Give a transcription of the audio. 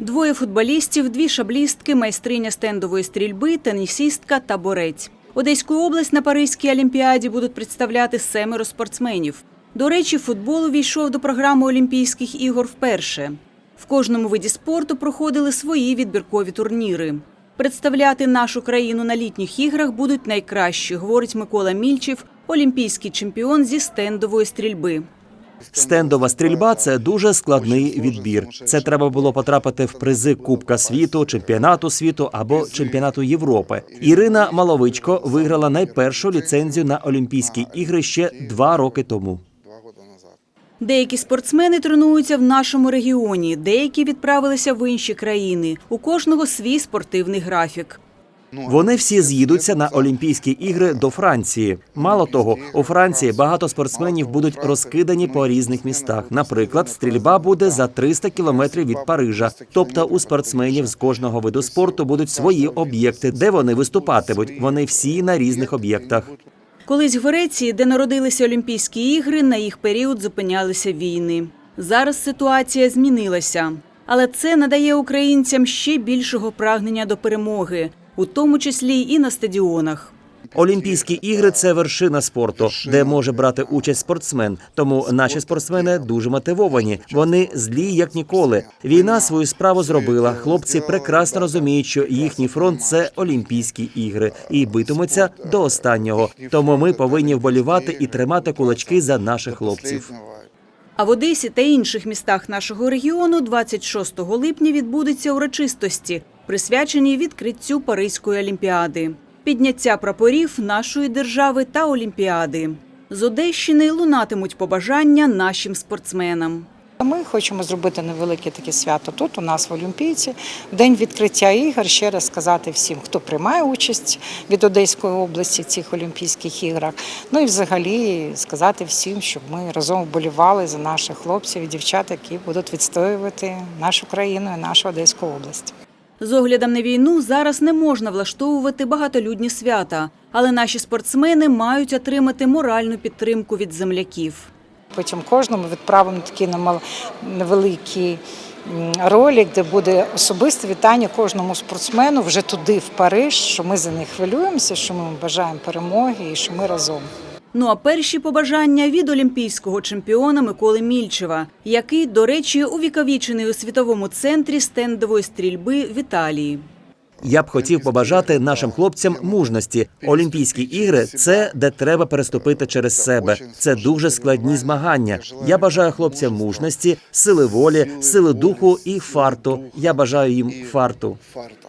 Двоє футболістів, дві шаблістки, майстриня стендової стрільби, тенісістка та борець. Одеську область на Паризькій олімпіаді будуть представляти семеро спортсменів. До речі, футбол увійшов до програми Олімпійських ігор вперше. В кожному виді спорту проходили свої відбіркові турніри. Представляти нашу країну на літніх іграх будуть найкращі, говорить Микола Мільчев, олімпійський чемпіон зі стендової стрільби. Стендова стрільба це дуже складний відбір. Це треба було потрапити в призи Кубка світу, чемпіонату світу або чемпіонату Європи. Ірина Маловичко виграла найпершу ліцензію на Олімпійські ігри ще два роки тому. Деякі спортсмени тренуються в нашому регіоні, деякі відправилися в інші країни. У кожного свій спортивний графік. Вони всі з'їдуться на Олімпійські ігри до Франції. Мало того, у Франції багато спортсменів будуть розкидані по різних містах. Наприклад, стрільба буде за 300 кілометрів від Парижа. Тобто у спортсменів з кожного виду спорту будуть свої об'єкти, де вони виступатимуть. Вони всі на різних об'єктах. Колись в Греції, де народилися Олімпійські ігри, на їх період зупинялися війни. Зараз ситуація змінилася, але це надає українцям ще більшого прагнення до перемоги, у тому числі і на стадіонах. Олімпійські ігри це вершина спорту, де може брати участь спортсмен. Тому наші спортсмени дуже мотивовані. Вони злі як ніколи. Війна свою справу зробила. Хлопці прекрасно розуміють, що їхній фронт це Олімпійські ігри, і битимуться до останнього. Тому ми повинні вболівати і тримати кулачки за наших хлопців. А в Одесі та інших містах нашого регіону 26 липня відбудуться урочистості, присвячені відкриттю Паризької олімпіади, підняття прапорів нашої держави та олімпіади. З Одещини лунатимуть побажання нашим спортсменам. Ми хочемо зробити невелике таке свято тут, у нас в Олімпійці, в день відкриття ігор. Ще раз сказати всім, хто приймає участь від Одеської області в цих Олімпійських іграх. Ну і взагалі сказати всім, щоб ми разом вболівали за наших хлопців і дівчат, які будуть відстоювати нашу країну і нашу Одеську область. З оглядом на війну зараз не можна влаштовувати багатолюдні свята, але наші спортсмени мають отримати моральну підтримку від земляків. Потім кожному відправимо такий невеликий ролик, де буде особисте вітання кожному спортсмену вже туди, в Париж, що ми за них хвилюємося, що ми бажаємо перемоги і що ми разом. Ну а перші побажання від олімпійського чемпіона Миколи Мільчева, який, до речі, увіковічений у світовому центрі стендової стрільби в Італії. Я б хотів побажати нашим хлопцям мужності. Олімпійські ігри це де треба переступити через себе. Це дуже складні змагання. Я бажаю хлопцям мужності, сили волі, сили духу і фарту. Я бажаю їм фарту. Фарта.